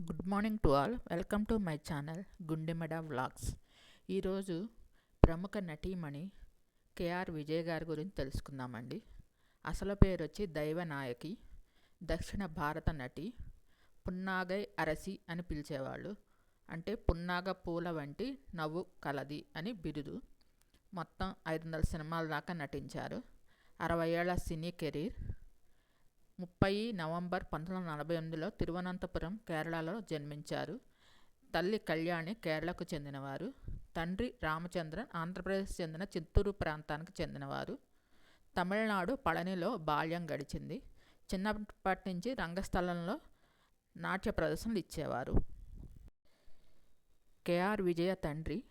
Good morning to all welcome to my channel Gundemeda vlogs ఈరోజు ప్రముఖ నటీమణి KR Vijay గారి గురించి తెలుసుకుందామండి. అసలు పేరు వచ్చి దైవనాయకి దక్షిణ భారత నటి పున్నాగై అరసి అని పిలిచేవాళ్ళు. అంటే పున్నాగ పూల వంటి నవ్వు కలది అని బిరుదు మొత్తం ఐదు వందల సినిమాల దాకా నటించారు. అరవై ఏళ్ళ సినీ కెరీర్ ముప్పై నవంబర్ పంతొమ్మిది వందల నలభై ఎనిమిదిలో తిరువనంతపురం కేరళలో జన్మించారు. తల్లి కళ్యాణి కేరళకు చెందినవారు. తండ్రి రామచంద్రన్ ఆంధ్రప్రదేశ్ చెందిన చిత్తూరు ప్రాంతానికి చెందినవారు. తమిళనాడు పళనిలో బాల్యం గడిచింది. చిన్నప్పటి నుంచి రంగస్థలంలో నాట్య ప్రదర్శనలు ఇచ్చేవారు. కేఆర్ విజయ తండ్రి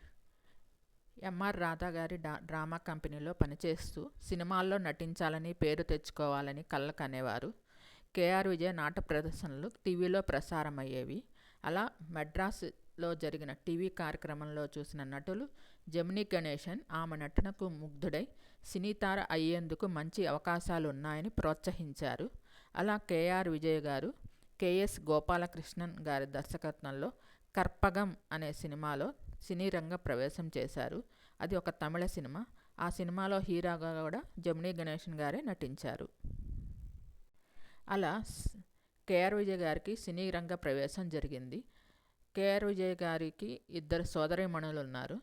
ఎంఆర్ రాధా గారి డా డ్రామా కంపెనీలో పనిచేస్తూ సినిమాల్లో నటించాలని పేరు తెచ్చుకోవాలని కళ్ళకనేవారు కేఆర్ విజయ నాట ప్రదర్శనలు టీవీలో ప్రసారమయ్యేవి. అలా మెడ్రాస్లో జరిగిన టీవీ కార్యక్రమంలో చూసిన నటులు జమినీ గణేశన్ ఆమె నటనకు ముగ్ధుడై సినీతార అయ్యేందుకు మంచి అవకాశాలు ఉన్నాయని ప్రోత్సహించారు. అలా కేఆర్ విజయ్ గారు కేఎస్ గోపాలకృష్ణన్ గారి దర్శకత్వంలో కర్పగం అనే సినిమాలో సినీ రంగ ప్రవేశం చేశారు. అది ఒక తమిళ సినిమా. ఆ సినిమాలో హీరోగా కూడా జమినీ గణేషన్ గారే నటించారు. అలా కేఆర్ విజయ్ గారికి సినీ రంగ ప్రవేశం జరిగింది. కేఆర్ విజయ్ గారికి ఇద్దరు సోదరిమణులు ఉన్నారు.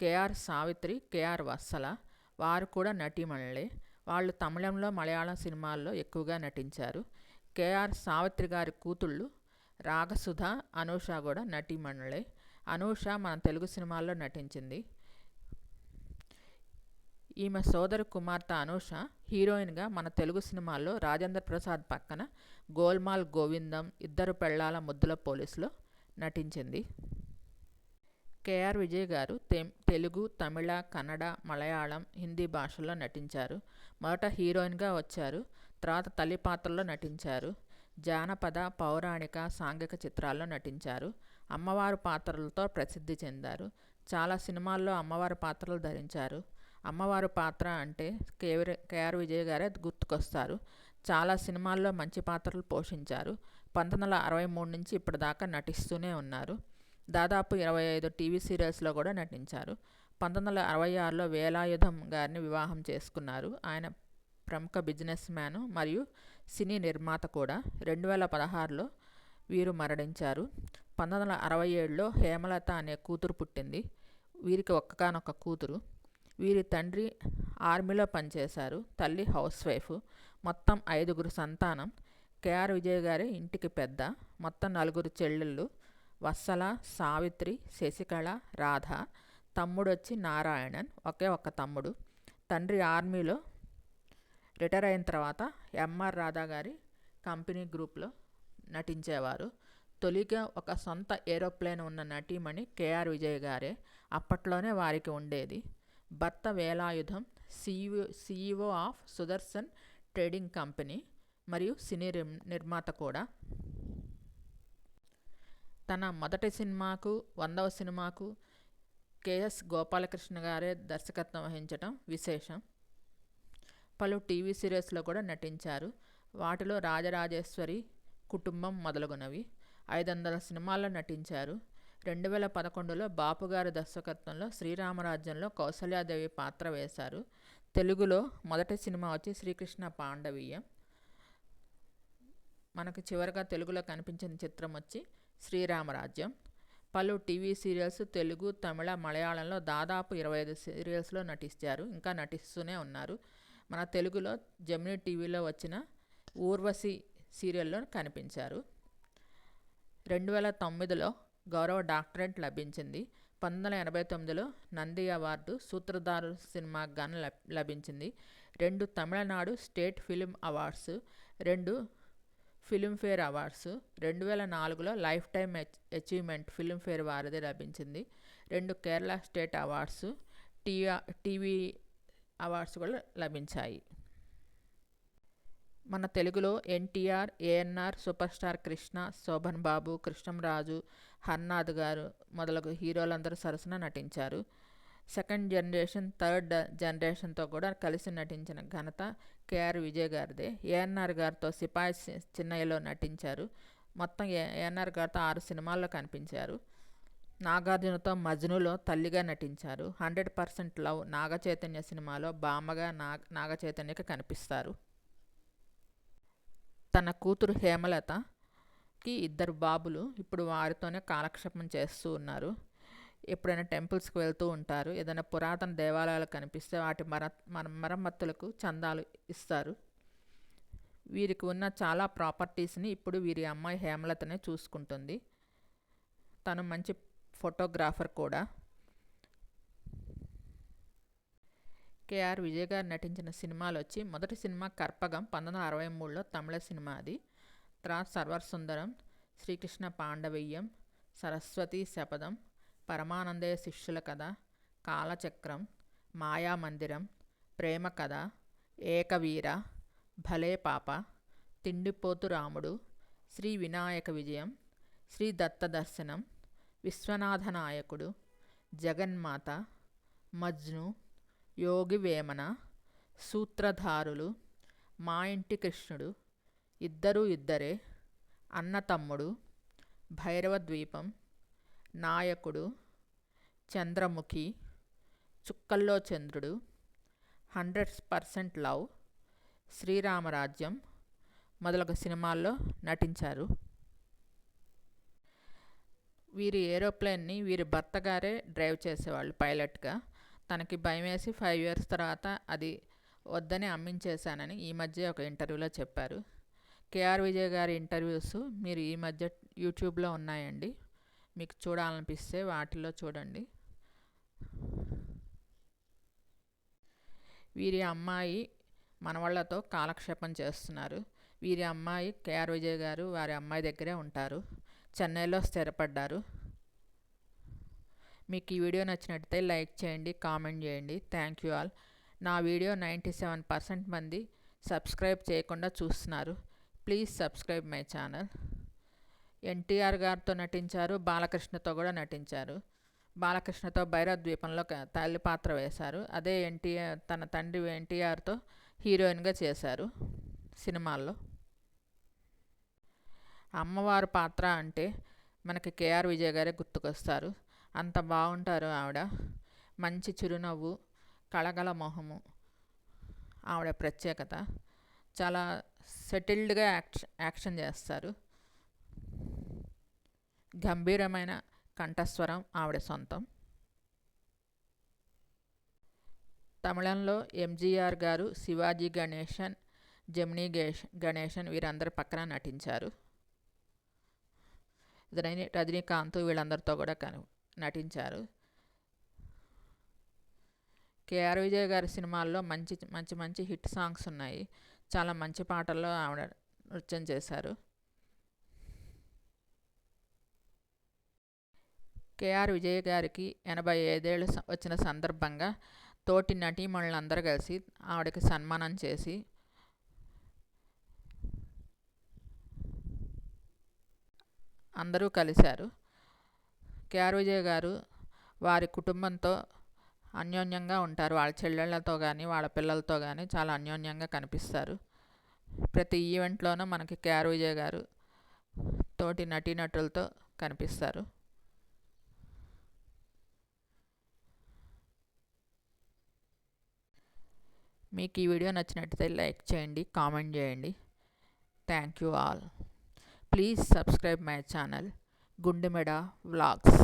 K R Savitri K R Vatsala. వారు కూడా నటీమణులే వాళ్ళు తమిళంలో మలయాళం సినిమాల్లో ఎక్కువగా నటించారు. కేఆర్ సావిత్రి గారి కూతుళ్ళు రాగసుధ అనూష కూడా నటీమణులే అనూష మన తెలుగు సినిమాల్లో నటించింది. ఈమె సోదరు కుమార్తె అనూష హీరోయిన్గా మన తెలుగు సినిమాల్లో రాజేంద్ర ప్రసాద్ పక్కన గోల్మాల్ గోవిందం ఇద్దరు పెళ్ళాల ముద్దుల పోలీసులో నటించింది. కేఆర్ విజయ్ గారు తెలుగు తమిళ కన్నడ మలయాళం హిందీ భాషల్లో నటించారు. మొదట హీరోయిన్గా వచ్చారు. తర్వాత తల్లి పాత్రలో నటించారు. జానపద పౌరాణిక సాంఘిక చిత్రాల్లో నటించారు. అమ్మవారు పాత్రలతో ప్రసిద్ధి చెందారు. చాలా సినిమాల్లో అమ్మవారి పాత్రలు ధరించారు. అమ్మవారు పాత్ర అంటే కేవీ కేఆర్ విజయ్ గారే గుర్తుకొస్తారు. చాలా సినిమాల్లో మంచి పాత్రలు పోషించారు. పంతొమ్మిది వందల అరవై మూడు నుంచి ఇప్పటిదాకా నటిస్తూనే ఉన్నారు. దాదాపు ఇరవై ఐదు టీవీ సీరియల్స్లో కూడా నటించారు. పంతొమ్మిది వందల అరవై ఆరులో వేలాయుధం గారిని వివాహం చేసుకున్నారు. ఆయన ప్రముఖ బిజినెస్ మ్యాన్ మరియు సినీ నిర్మాత కూడా రెండు వేల పదహారులో వీరు మరణించారు. పంతొమ్మిది వందల అరవై ఏడులో హేమలత అనే కూతురు పుట్టింది. వీరికి ఒక్కగానొక్క కూతురు. వీరి తండ్రి ఆర్మీలో పనిచేశారు. తల్లి హౌస్ వైఫ్. మొత్తం ఐదుగురు సంతానం. కేఆర్ విజయ్ గారి ఇంటికి పెద్ద. మొత్తం నలుగురు చెల్లెళ్ళు. వత్సల సావిత్రి శశికళ రాధ. తమ్ముడు వచ్చి నారాయణన్. ఒకే ఒక్క తమ్ముడు. తండ్రి ఆర్మీలో రిటైర్ అయిన తర్వాత ఎంఆర్ రాధా గారి కంపెనీ గ్రూప్లో నటించేవారు. తొలిగా ఒక సొంత ఏరోప్లేన్ ఉన్న నటీమణి కేఆర్ విజయ్ గారే అప్పట్లోనే వారికి ఉండేది. భర్త Velayudham CEO CEO of Sudarshan trading company మరియు సినీ నిర్మాత కూడా. తన మొదటి సినిమాకు వందవ సినిమాకు కేఎస్ గోపాలకృష్ణ గారే దర్శకత్వం వహించడం విశేషం. పలు టీవీ సీరియల్స్లో కూడా నటించారు. వాటిలో రాజరాజేశ్వరి కుటుంబం మొదలగునవి. ఐదు వందల సినిమాల్లో నటించారు. రెండు వేల పదకొండులో బాపుగారి దర్శకత్వంలో శ్రీరామరాజ్యంలో కౌసల్యాదేవి పాత్ర వేశారు. తెలుగులో మొదటి సినిమా వచ్చి శ్రీకృష్ణ పాండవీయం. మనకు చివరిగా తెలుగులో కనిపించిన చిత్రం వచ్చి శ్రీరామరాజ్యం. పలు టీవీ సీరియల్స్ తెలుగు తమిళ మలయాళంలో దాదాపు ఇరవై ఐదు సీరియల్స్లో నటించారు. ఇంకా నటిస్తూనే ఉన్నారు. మన తెలుగులో జమినీ టీవీలో వచ్చిన ఊర్వశి సీరియల్లో కనిపించారు. రెండు వేల తొమ్మిదిలో గౌరవ డాక్టరేట్ లభించింది. పంతొమ్మిది వందల ఎనభై తొమ్మిదిలో నంది అవార్డు సూత్రధారు సినిమాకు గాను లభించింది. రెండు తమిళనాడు స్టేట్ ఫిలిం అవార్డ్స్ రెండు ఫిలింఫేర్ అవార్డ్స్ రెండు వేల నాలుగులో లైఫ్ టైమ్ అచీవ్మెంట్ ఫిలింఫేర్ వారిది లభించింది. రెండు Kerala state awards TV TV awards కూడా లభించాయి. మన తెలుగులో NTR ANR super star Krishna Sobhan Babu Krishnamraju Harnath garu మొదలగు హీరోలందరూ సరసన నటించారు. సెకండ్ జనరేషన్ థర్డ్ జనరేషన్తో కూడా కలిసి నటించిన ఘనత కేఆర్ విజయ్ గారిదే. ఏఎన్ఆర్ గారితో సిపాయి చిన్నయ్యలో నటించారు. మొత్తం ఏఎన్ఆర్ గారితో ఆరు సినిమాల్లో కనిపించారు. నాగార్జునతో మజ్నులో తల్లిగా నటించారు. హండ్రెడ్ పర్సెంట్ లవ్ నాగచైతన్య సినిమాలో బామ్మగా నాగ నాగచైతన్యకి కనిపిస్తారు. తన కూతురు హేమలతకి ఇద్దరు బాబులు ఇప్పుడు వారితోనే కాలక్షేపం చేస్తూ ఉన్నారు. ఎప్పుడైనా టెంపుల్స్కి వెళ్తూ ఉంటారు. ఏదైనా పురాతన దేవాలయాలు కనిపిస్తే వాటి మర మరమ్మతులకు చందాలు ఇస్తారు. వీరికి ఉన్న చాలా ప్రాపర్టీస్ని ఇప్పుడు వీరి అమ్మాయి హేమలతనే చూసుకుంటుంది. తను మంచి ఫోటోగ్రాఫర్ కూడా. కేఆర్ విజయ్ గారు నటించిన సినిమాలు వచ్చి మొదటి సినిమా కర్పగం పంతొమ్మిది వందల అరవై మూడులో తమిళ సినిమా అది. తర్వాత సర్వర్ సుందరం శ్రీకృష్ణ పాండవీయం సరస్వతి శపథం పరమానందయ శిష్యుల కథ కాలచక్రం మాయామందిరం ప్రేమ కథ ఏకవీర భలే పాప తిండిపోతు రాముడు శ్రీ వినాయక విజయం శ్రీ దత్త దర్శనం విశ్వనాథ నాయకుడు జగన్మాత మజ్ను యోగి వేమన సూత్రధారులు మా ఇంటి కృష్ణుడు ఇద్దరు ఇద్దరే అన్నతమ్ముడు భైరవద్వీపం భైరవ ద్వీపం నాయకుడు చంద్రముఖి చుక్కల్లో చంద్రుడు హండ్రెడ్ పర్సెంట్ లవ్ శ్రీరామరాజ్యం మొదలగు సినిమాల్లో నటించారు. వీరి ఏరోప్లేన్ని వీరి భర్త గారే డ్రైవ్ చేసేవాళ్ళు పైలట్గా. తనకి భయం వేసి ఫైవ్ ఇయర్స్ తర్వాత అది వద్దని అమ్మించేశానని ఈ మధ్య ఒక ఇంటర్వ్యూలో చెప్పారు. కేఆర్ విజయ్ గారి ఇంటర్వ్యూస్ మీరు ఈ మధ్య యూట్యూబ్లో ఉన్నాయండి. మీకు చూడాలనిపిస్తే వాటిలో చూడండి. వీరి అమ్మాయి మనవాళ్ళతో కాలక్షేపం చేస్తున్నారు. వీరి అమ్మాయి కేఆర్ విజయ్ గారు వారి అమ్మాయి దగ్గరే ఉంటారు. చెన్నైలో స్థిరపడ్డారు. మీకు ఈ వీడియో నచ్చినట్లయితే లైక్ చేయండి కామెంట్ చేయండి. Thank you all. నా వీడియో నైంటీ సెవెన్ పర్సెంట్ మంది సబ్స్క్రైబ్ చేయకుండా చూస్తున్నారు. Please subscribe my channel. NTR గారితో నటించారు బాలకృష్ణతో కూడా నటించారు. బాలకృష్ణతో భైరవ ద్వీపంలో తల్లి పాత్ర వేశారు. అదే ఎన్టీఆర్ తన తండ్రి ఎన్టీఆర్తో హీరోయిన్గా చేశారు సినిమాల్లో. అమ్మవారు పాత్ర అంటే మనకి కేఆర్ విజయ్ గారే గుర్తుకొస్తారు. అంత బాగుంటారు ఆవిడ. మంచి చిరునవ్వు కళగల మొహము ఆవిడ ప్రత్యేకత. చాలా సెటిల్డ్గా యాక్షన్ యాక్షన్ చేస్తారు. గంభీరమైన కంఠస్వరం ఆవిడ సొంతం. తమిళంలో ఎంజీఆర్ గారు శివాజీ గణేశన్ జమినీ గేష్ గణేశన్ వీరందరి పక్కన నటించారు. రజనీకాంత్ వీళ్ళందరితో కూడా నటించారు. కేఆర్ విజయ్ గారి సినిమాల్లో మంచి మంచి మంచి హిట్ సాంగ్స్ ఉన్నాయి. చాలా మంచి పాటల్లో ఆవిడ నృత్యం చేశారు. కేఆర్ విజయ్ గారికి ఎనభై ఐదేళ్ళు వచ్చిన సందర్భంగా తోటి నటీమణులందరూ కలిసి ఆవిడకి సన్మానం చేసి అందరూ కలిశారు. కేఆర్ విజయ్ గారు వారి కుటుంబంతో అన్యోన్యంగా ఉంటారు. వాళ్ళ చెల్లెళ్ళతో కానీ వాళ్ళ పిల్లలతో కానీ చాలా అన్యోన్యంగా కనిపిస్తారు. ప్రతి ఈవెంట్లోనూ మనకి కేఆర్ విజయ్ గారు తోటి నటీనటులతో కనిపిస్తారు. మీకు ఈ వీడియో నచ్చినట్టయితే లైక్ చేయండి కామెంట్ చేయండి. Thank you all. Please subscribe my channel Gundemeda vlogs